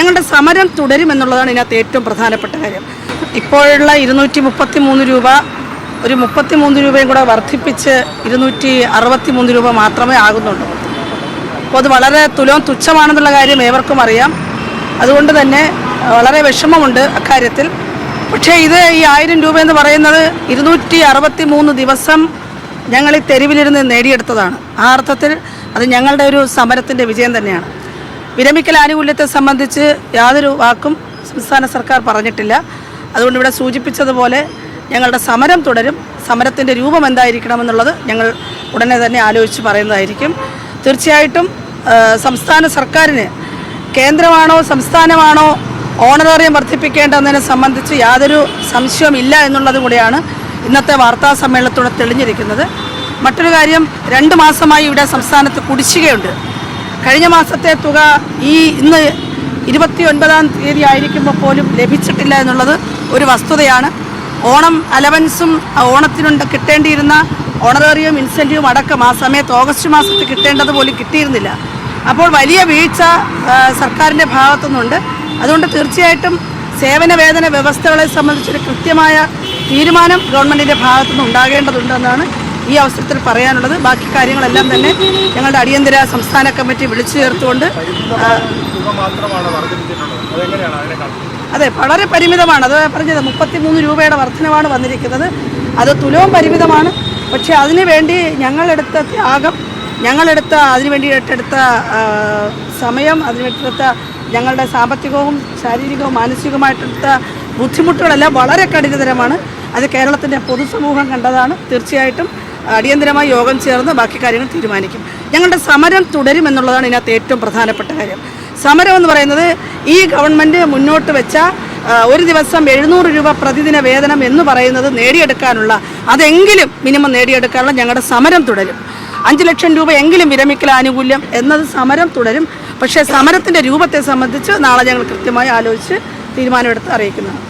ഞങ്ങളുടെ സമരം തുടരുമെന്നുള്ളതാണ് ഇതിനകത്ത് ഏറ്റവും പ്രധാനപ്പെട്ട കാര്യം. ഇപ്പോഴുള്ള ഇരുന്നൂറ്റി മുപ്പത്തി മൂന്ന് രൂപ ഒരു മുപ്പത്തി മൂന്ന് രൂപയും കൂടെ വർദ്ധിപ്പിച്ച് ഇരുന്നൂറ്റി അറുപത്തി മൂന്ന് രൂപ മാത്രമേ ആകുന്നുള്ളൂ. അപ്പോൾ അത് വളരെ തുലവും തുച്ഛമാണെന്നുള്ള കാര്യം ഏവർക്കും അറിയാം. അതുകൊണ്ട് തന്നെ വളരെ വിഷമമുണ്ട് അക്കാര്യത്തിൽ. പക്ഷേ ഇത് ഈ ആയിരം രൂപ എന്ന് പറയുന്നത് ഇരുന്നൂറ്റി അറുപത്തി മൂന്ന് ദിവസം ഞങ്ങൾ ഈ തെരുവിലിരുന്ന് നേടിയെടുത്തതാണ്. ആ അർത്ഥത്തിൽ അത് ഞങ്ങളുടെ ഒരു സമരത്തിന്റെ വിജയം തന്നെയാണ്. വിരമിക്കൽ ആനുകൂല്യത്തെ സംബന്ധിച്ച് യാതൊരു വാക്കും സംസ്ഥാന സർക്കാർ പറഞ്ഞിട്ടില്ല. അതുകൊണ്ട് ഇവിടെ സൂചിപ്പിച്ചതുപോലെ ഞങ്ങളുടെ സമരം തുടരും. സമരത്തിന്റെ രൂപം എന്തായിരിക്കണമെന്നുള്ളത് ഞങ്ങൾ ഉടനെ തന്നെ ആലോചിച്ച് പറയുന്നതായിരിക്കും. തീർച്ചയായിട്ടും സംസ്ഥാന സർക്കാരിന് കേന്ദ്രമാണോ സംസ്ഥാനമാണോ ഓണറേറിയം വർദ്ധിപ്പിക്കേണ്ടതിനെ സംബന്ധിച്ച് യാതൊരു സംശയവുമില്ല എന്നുള്ളത് കൂടിയാണ് ഇന്നത്തെ വാർത്താ സമ്മേളനത്തോടെ തെളിഞ്ഞിരിക്കുന്നത്. മറ്റൊരു കാര്യം രണ്ട് മാസമായി ഇവിടെ സംസ്ഥാനത്ത് കുടിശ്ശികയുണ്ട്. കഴിഞ്ഞ മാസത്തെ തുക ഈ ഇന്ന് ഇരുപത്തി ഒൻപതാം തീയതി ആയിരിക്കുമ്പോൾ പോലും ലഭിച്ചിട്ടില്ല എന്നുള്ളത് ഒരു വസ്തുതയാണ്. ഓണം അലവൻസും ഓണത്തിനുണ്ട് കിട്ടേണ്ടിയിരുന്ന ഓണറേറിയവും ഇൻസെന്റീവും അടക്കം ആ സമയത്ത് ഓഗസ്റ്റ് മാസത്തിൽ കിട്ടേണ്ടത് പോലും കിട്ടിയിരുന്നില്ല. അപ്പോൾ വലിയ വീഴ്ച സർക്കാരിന്റെ ഭാഗത്തുനിന്നുണ്ട്. അതുകൊണ്ട് തീർച്ചയായിട്ടും സേവന വേതന വ്യവസ്ഥകളെ സംബന്ധിച്ചൊരു കൃത്യമായ തീരുമാനം ഗവൺമെന്റിന്റെ ഭാഗത്തുനിന്ന് ഉണ്ടാകേണ്ടതുണ്ടെന്നാണ് ഈ അവസരത്തിൽ പറയാനുള്ളത്. ബാക്കി കാര്യങ്ങളെല്ലാം തന്നെ ഞങ്ങളുടെ അടിയന്തര സംസ്ഥാന കമ്മിറ്റി വിളിച്ചു ചേർത്തുകൊണ്ട് അതെ വളരെ പരിമിതമാണ്. അത് പറഞ്ഞത് മുപ്പത്തിമൂന്ന് രൂപയുടെ വർധനമാണ് വന്നിരിക്കുന്നത്. അത് തുലവും പരിമിതമാണ്. പക്ഷേ അതിനു വേണ്ടി ഞങ്ങളെടുത്ത ത്യാഗം ഞങ്ങളെടുത്ത അതിനു ആ, സമയം അതിനെടുത്ത ഞങ്ങളുടെ സാമ്പത്തികവും ശാരീരികവും മാനസികവുമായിട്ടെടുത്ത ബുദ്ധിമുട്ടുകളെല്ലാം വളരെ കഠിനതരമാണ്. അത് കേരളത്തിന്റെ പൊതുസമൂഹം കണ്ടതാണ്. തീർച്ചയായിട്ടും അടിയന്തരമായി യോഗം ചേർന്ന് ബാക്കി കാര്യങ്ങൾ തീരുമാനിക്കും. ഞങ്ങളുടെ സമരം തുടരുമെന്നുള്ളതാണ് ഇതിനകത്ത് ഏറ്റവും പ്രധാനപ്പെട്ട കാര്യം. സമരം എന്ന് പറയുന്നത് ഈ ഗവൺമെന്റ് മുന്നോട്ട് വെച്ച ഒരു ദിവസം എഴുന്നൂറ് രൂപ പ്രതിദിന വേതനം എന്ന് പറയുന്നത് നേടിയെടുക്കാനുള്ള അതെങ്കിലും മിനിമം നേടിയെടുക്കാനുള്ള ഞങ്ങളുടെ സമരം തുടരും. അഞ്ച് ലക്ഷം രൂപ എങ്കിലും വിരമിക്കൽ ആനുകൂല്യം എന്നത് സമരം തുടരും. പക്ഷേ സമരത്തിന്റെ രൂപത്തെ സംബന്ധിച്ച് നാളെ ഞങ്ങൾ കൃത്യമായി ആലോചിച്ച് തീരുമാനമെടുത്ത് അറിയിക്കുന്നതാണ്.